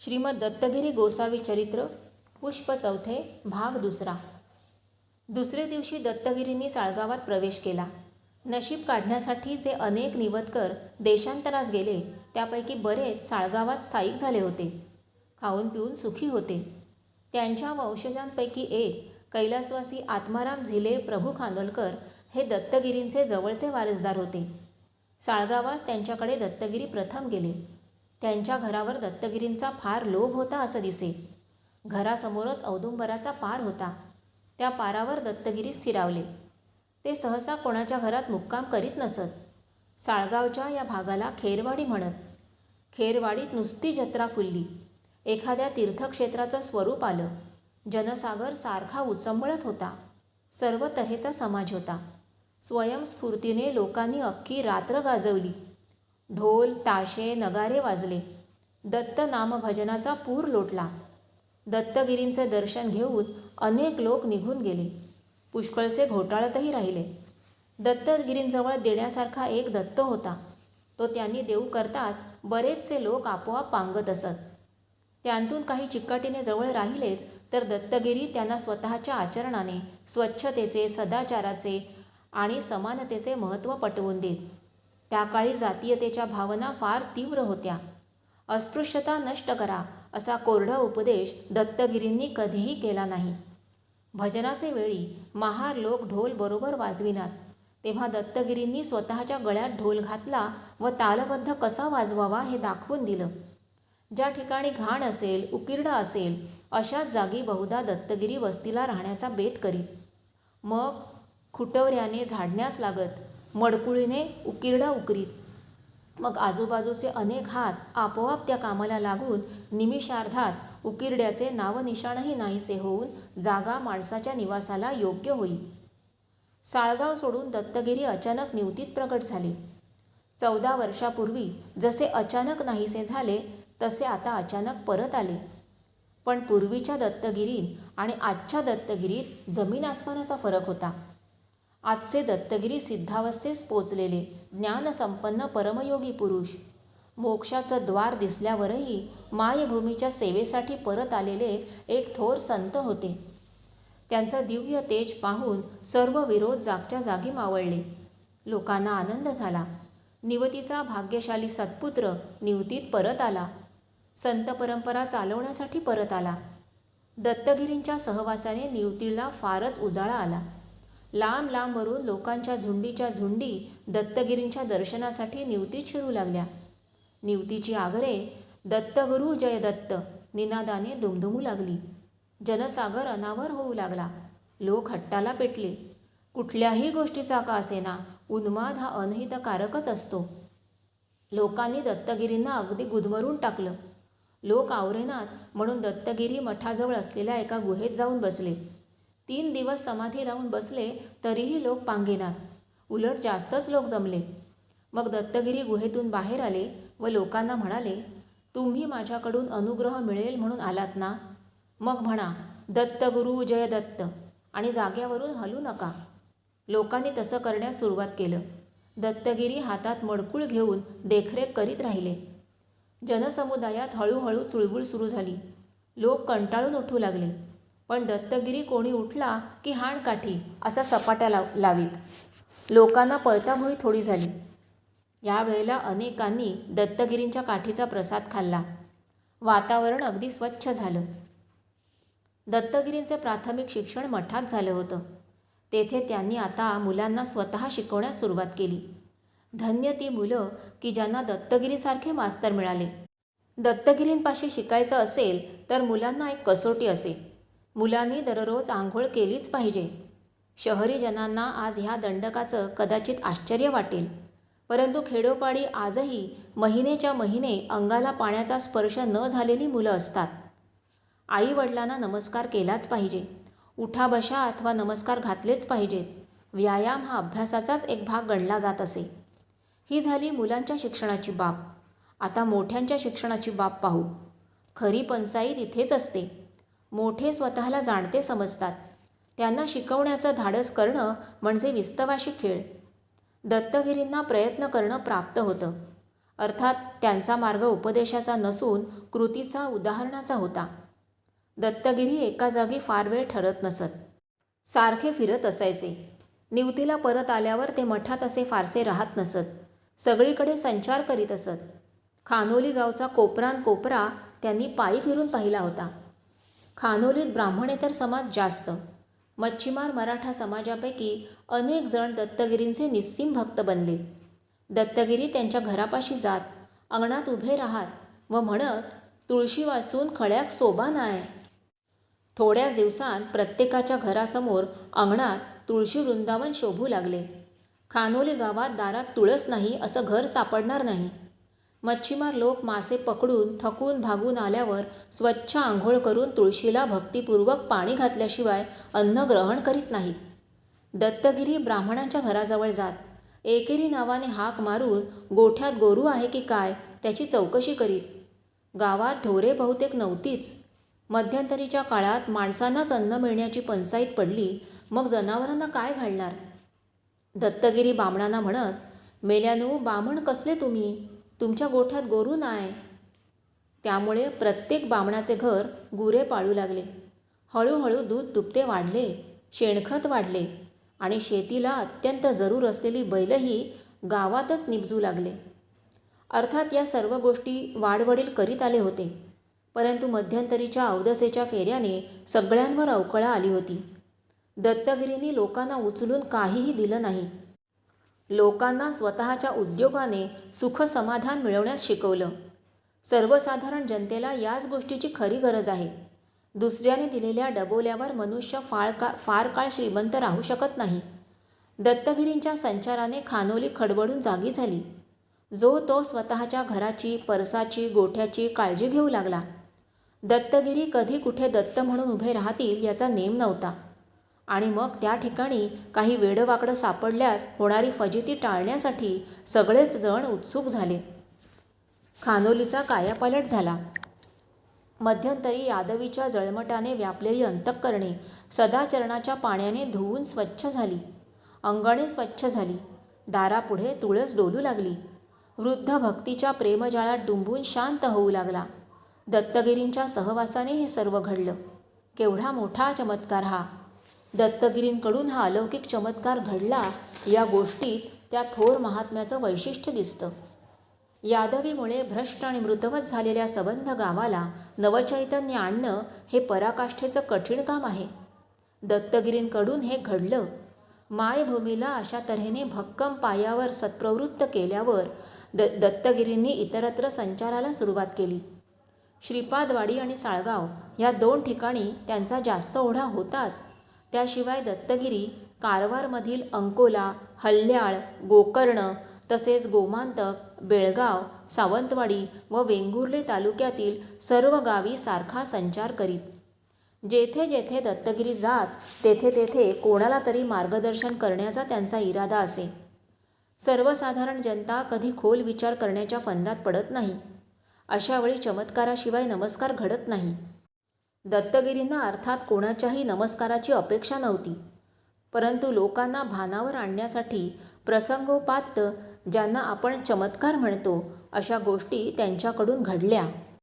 श्रीमद दत्तगिरी गोसावी चरित्र पुष्प चौथे भाग दुसरा. दुसरे दिवशी दत्तगिरींनी साळगावात प्रवेश केला. नशीब काढण्यासाठी जे अनेक निवतकर देशांतरास गेले त्यापैकी बरेच साळगावात स्थायिक झाले होते. खाऊन पिऊन सुखी होते. त्यांच्या वंशजांपैकी एक कैलासवासी आत्माराम झिले प्रभू खानोलकर हे दत्तगिरींचे जवळचे वारसदार होते. साळगावास त्यांच्याकडे दत्तगिरी प्रथम गेले. त्यांच्या घरावर दत्तगिरींचा फार लोभ होता असं दिसे. घरासमोरच औदुंबराचा पार होता. त्या पारावर दत्तगिरी स्थिरावले. ते सहसा कोणाच्या घरात मुक्काम करीत नसत. साळगावच्या या भागाला खेरवाडी म्हणत. खेरवाडीत नुसती जत्रा फुलली. एखाद्या तीर्थक्षेत्राचं स्वरूप आलं. जनसागर सारखा उचंबळत होता. सर्व तऱ्हेचा समाज होता. स्वयंस्फूर्तीने लोकांनी अख्खी रात्र गाजवली. ढोल ताशे नगारे वाजले. दत्त नामभजनाचा पूर लोटला. दत्तगिरींचे दर्शन घेऊन अनेक लोक निघून गेले. पुष्कळसे घोटाळतही राहिले. दत्तगिरींजवळ देण्यासारखा एक दत्त होता. तो त्यांनी देऊ करताच बरेचसे लोक आपोआप पांगत असत. त्यांतून काही चिकाटीने जवळ राहिलेच तर दत्तगिरी त्यांना स्वतःच्या आचरणाने स्वच्छतेचे सदाचाराचे आणि समानतेचे महत्त्व पटवून देत. त्या काळी जातीयतेच्या भावना फार तीव्र होत्या. अस्पृश्यता नष्ट करा असा कोरडा उपदेश दत्तगिरींनी कधीही केला नाही. भजनाचे वेळी महार लोक ढोल बरोबर वाजविनात. तेव्हा दत्तगिरींनी स्वतःच्या गळ्यात ढोल घातला व तालबद्ध कसा वाजवावा हे दाखवून दिलं. ज्या ठिकाणी घाण असेल उकिरडा असेल अशाच जागी बहुधा दत्तगिरी वस्तीला राहण्याचा बेत करीत. मग खुटवऱ्याने झाडण्यास लागत मडकुळीने उकिरडा उकरीत. मग आजूबाजूचे अनेक हात आपोआप त्या कामाला लागून निमिषार्धात उकिरड्याचे नावनिशाणही नाहीसे होऊन जागा माणसाच्या निवासाला योग्य होईल साळगाव सोडून दत्तगिरी अचानक निवतीत प्रकट झाले. चौदा वर्षापूर्वी जसे अचानक नाहीसे झाले तसे आता अचानक परत आले. पण पूर्वीच्या दत्तगिरीत आणि आजच्या दत्तगिरीत जमीन आसमानाचा फरक होता. आजचे दत्तगिरी सिद्धावस्थेस पोचलेले ज्ञानसंपन्न परमयोगी पुरुष. मोक्षाचं द्वार दिसल्यावरही मायभूमीच्या सेवेसाठी परत आलेले एक थोर संत होते. त्यांचं दिव्य तेज पाहून सर्व विरोध जागच्या जागी मावळले. लोकांना आनंद झाला. निवतीचा भाग्यशाली सत्पुत्र निवतीत परत आला. संत परंपरा चालवण्यासाठी परत आला. दत्तगिरींच्या सहवासाने निवतीला फारच उजाळा आला. लांब लांबवरून लोकांच्या झुंडीच्या झुंडी दत्तगिरींच्या दर्शनासाठी निवतीत शिरू लागल्या. निवतीची आगरे दत्तगुरु जय दत्त निनादाने दुमधुमू लागली. जनसागर अनावर होऊ लागला. लोक हट्टाला पेटले. कुठल्याही गोष्टीचा का असेना उन्माद हा अनहितकारकच असतो. लोकांनी दत्तगिरींना अगदी गुदमरून टाकलं. लोक आवरेनात म्हणून दत्तगिरी मठाजवळ असलेल्या एका गुहेत जाऊन बसले. तीन दिवस समाधी लावून बसले तरीही लोक पांगेनात. उलट जास्तच लोक जमले. मग दत्तगिरी गुहेतून बाहेर आले व लोकांना म्हणाले तुम्ही माझ्याकडून अनुग्रह मिळेल म्हणून आलात ना? मग म्हणा दत्तगुरु जय दत्त आणि जाग्यावरून हलू नका. लोकांनी तसं करण्यास सुरुवात केलं. दत्तगिरी हातात मडकूळ घेऊन देखरेख करीत राहिले. जनसमुदायात हळूहळू चुळबुळ सुरू झाली. लोक कंटाळून उठू लागले. पण दत्तगिरी कोणी उठला की हाणकाठी असा सपाट्या लाव लावीत. लोकांना पळतामुळी थोडी झाली. यावेळेला अनेकांनी दत्तगिरींच्या काठीचा प्रसाद खाल्ला. वातावरण अगदी स्वच्छ झालं. दत्तगिरींचे प्राथमिक शिक्षण मठात झालं होतं. तेथे त्यांनी आता मुलांना स्वतः शिकवण्यास सुरुवात केली. धन्य ती मुलं की ज्यांना दत्तगिरीसारखे मास्तर मिळाले. दत्तगिरींपाशी शिकायचं असेल तर मुलांना एक कसोटी असे. मुलांनी दररोज आंघोळ केलीच पाहिजे. शहरी जनांना आज ह्या दंडकाचं कदाचित आश्चर्य वाटेल. परंतु खेडोपाडी आजही महिनेच्या महिने अंगाला पाण्याचा स्पर्श न झालेली मुलं असतात. आई वडिलांना नमस्कार केलाच पाहिजे. उठा बशा अथवा नमस्कार घातलेच पाहिजेत. व्यायाम हा अभ्यासाचाच एक भाग गणला जात असे. ही झाली मुलांच्या शिक्षणाची बाब. आता मोठ्यांच्या शिक्षणाची बाब पाहू. खरी पंचाईत इथेच असते. मोठे स्वतःला जाणते समजतात. त्यांना शिकवण्याचं धाडस करणं म्हणजे विस्तवाशी खेळ. दत्तगिरींना प्रयत्न करणं प्राप्त होतं. अर्थात त्यांचा मार्ग उपदेशाचा नसून कृतीचा उदाहरणाचा होता. दत्तगिरी एका जागी फार वेळ ठरत नसत. सारखे फिरत असायचे. निवतीला परत आल्यावर ते मठात असे फारसे राहत नसत. सगळीकडे संचार करीत असत. खानोली गावचा कोपरान कोपरा त्यांनी पायी फिरून पाहिला होता. खानोलीत ब्राह्मणेतर समाज जास्त. मच्छीमार मराठा समाजापैकी अनेक जण दत्तगिरींचे निस्सीम भक्त बनले. दत्तगिरी त्यांच्या घरापाशी जात अंगणात उभे राहत व म्हणत तुळशी वाचून खळ्याक सोबा नाय. थोड्याच दिवसांत प्रत्येकाच्या घरासमोर अंगणात तुळशी वृंदावन शोभू लागले. खानोली गावात दारात तुळस नाही असं घर सापडणार नाही. मच्छीमार लोक मासे पकडून थकून भागून आल्यावर स्वच्छ आंघोळ करून तुळशीला भक्तिपूर्वक पाणी घातल्याशिवाय अन्न ग्रहण करीत नाहीत. दत्तगिरी ब्राह्मणांच्या घराजवळ जात. एकेरी नावाने हाक मारून गोठ्यात गोरू आहे की काय त्याची चौकशी करीत. गावात ढोरे बहुतेक नव्हतीच. मध्यंतरीच्या काळात माणसांनाच अन्न मिळण्याची पंचाईत पडली मग जनावरांना काय घालणार? दत्तगिरी बामणांना म्हणत मेल्यानू बामण कसले तुम्ही? तुमच्या गोठ्यात गोरू नाय. त्यामुळे प्रत्येक बामणाचे घर गुरे पाळू लागले. हळूहळू दूध दुभते वाढले शेणखत वाढले आणि शेतीला अत्यंत जरूर असलेली बैलही गावातच निपजू लागले. अर्थात या सर्व गोष्टी वाडवडील करीत आले होते. परंतु मध्यंतरीच्या अवदसेच्या फेऱ्याने सगळ्यांवर अवकळा आली होती. दत्तगिरींनी लोकांना उचलून काहीही दिलं नाही. लोकांना स्वतःच्या उद्योगाने सुखसमाधान मिळवण्यास शिकवलं. सर्वसाधारण जनतेला याच गोष्टीची खरी गरज आहे. दुसऱ्याने दिलेल्या डबोल्यावर मनुष्य फाळ का फार काळ श्रीमंत राहू शकत नाही. दत्तगिरींच्या संचाराने खानोली खडबडून जागी झाली. जो तो स्वतःच्या घराची परसाची गोठ्याची काळजी घेऊ लागला. दत्तगिरी कधी कुठे दत्त म्हणून उभे राहतील याचा नेम नव्हता. आणि मग त्या ठिकाणी काही वेडवाकडं सापडल्यास होणारी फजिती टाळण्यासाठी सगळेच जण उत्सुक झाले. खानोलीचा कायापालट झाला. मध्यंतरी यादवीच्या जळमटाने व्यापलेली अंतःकरणे सदाचरणाच्या पाण्याने धुवून स्वच्छ झाली. अंगणे स्वच्छ झाली. दारापुढे तुळस डोलू लागली. वृद्ध भक्तीच्या प्रेमजाळात डुंबून शांत होऊ लागला. दत्तगिरींच्या सहवासाने हे सर्व घडलं. केवढा मोठा चमत्कार हा! दत्तगिरींकडून हा अलौकिक चमत्कार घडला या गोष्टीत त्या थोर महात्म्याचं वैशिष्ट्य दिसतं. यादवीमुळे भ्रष्ट आणि मृतवत झालेल्या सबंध गावाला नवचैतन्य आणणं हे पराकाष्ठेचं कठीण काम आहे. दत्तगिरींकडून हे घडलं. मायभूमीला अशा तऱ्हेने भक्कम पायावर सत्प्रवृत्त केल्यावर द दत्तगिरींनी इतरत्र संचाराला सुरुवात केली. श्रीपादवाडी आणि साळगाव या दोन ठिकाणी त्यांचा जास्त ओढा होताच त्याशिवाय दत्तगिरी कारवारमधील अंकोला हल्ल्याळ गोकर्ण तसेच गोमांतक बेळगाव सावंतवाडी व वेंगुर्ले तालुक्यातील सर्व गावी सारखा संचार करीत. जेथे जेथे दत्तगिरी जात तेथे तेथे कोणाला तरी मार्गदर्शन करण्याचा त्यांचा इरादा असे. सर्वसाधारण जनता कधी खोल विचार करण्याच्या फंदात पडत नाही. अशावेळी चमत्काराशिवाय नमस्कार घडत नाही. दत्तगिरींना अर्थात कोणाच्याही नमस्काराची अपेक्षा नव्हती. परंतु लोकांना भानावर आणण्यासाठी प्रसंगोपात ज्यांना आपण चमत्कार म्हणतो अशा गोष्टी त्यांच्याकडून घडल्या.